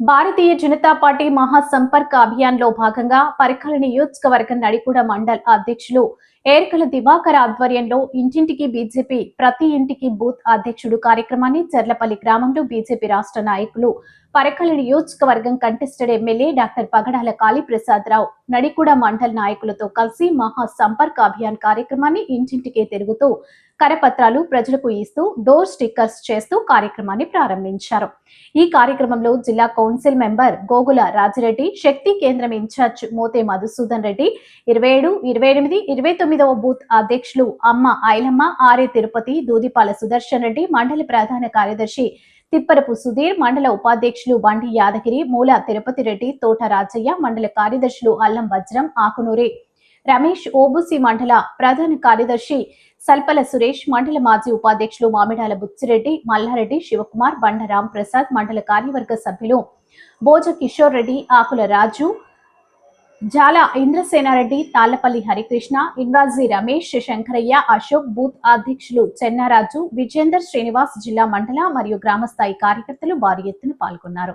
భారతీయ Janata Party మహాసంపర్క్ అభియాన్లో భాగంగా పరికల నియోజకవర్గం నడికూడ మండల్ అధ్యక్షులు ఏర్కల దివాకర్ ఆధ్వర్యంలో ఇంటింటికి బీజేపీ ప్రతి ఇంటికి బూత్ అధ్యక్షుడు కార్యక్రమాన్ని చెర్లపల్లి గ్రామంలో బీజేపీ రాష్ట్ర నాయకులు పరకల నియోజకవర్గం contested MLA doctor Pagadala Kaliprasadarao Nadikuda mandal నాయకులతో కలిసి మహాసంపర్క్ అభియాన్ కార్యక్రమాన్ని ఇంటింటికి తిరుగుతూ కరపత్రాలు ప్రజలకు ఇస్తూ డోర్ స్టిక్కర్స్ చేస్తూ కార్యక్రమాన్ని ప్రారంభించారు. ఈ కార్యక్రమంలో జిల్లా కౌన్సిల్ మెంబర్ గోగుల రాజిరెడ్డి శక్తి కేంద్రం ఇన్ఛార్జ్ మోతే మధుసూదన్ రెడ్డి ఇరవై ఏడు ఇరవై ఎనిమిది ఇరవై తొమ్మిదవ బూత్ అధ్యక్షులు అమ్మ ఐలమ్మ ఆర్ఏ తిరుపతి దూదిపాల సుదర్శన్ రెడ్డి మండలి ప్రధాన కార్యదర్శి తిప్పరపు సుధీర్ మండల ఉపాధ్యక్షులు బండి యాదగిరి మూల తిరుపతి రెడ్డి తోట రాజయ్య మండల కార్యదర్శులు అల్లం వజ్రం ఆకునూరి రమేష్ ఓబుసి మండల ప్రధాన కార్యదర్శి సల్పల సురేష్ మండల మాజీ ఉపాధ్యక్షులు మామిడాల బుచ్చిరెడ్డి మల్లారెడ్డి శివకుమార్ బండ రామ్ ప్రసాద్ మండల కార్యవర్గ సభ్యులు బోజ కిషోర్ రెడ్డి ఆకుల రాజు జాల ఇంద్రసేనారెడ్డి తాళ్ళపల్లి హరికృష్ణ ఇన్వాజీ రమేష్ శంకరయ్య అశోక్ బూత్ అధ్యక్షులు చెన్నారాజు విజేందర్ శ్రీనివాస్ జిల్లా మండల మరియు గ్రామస్థాయి కార్యకర్తలు భారీ ఎత్తున పాల్గొన్నారు.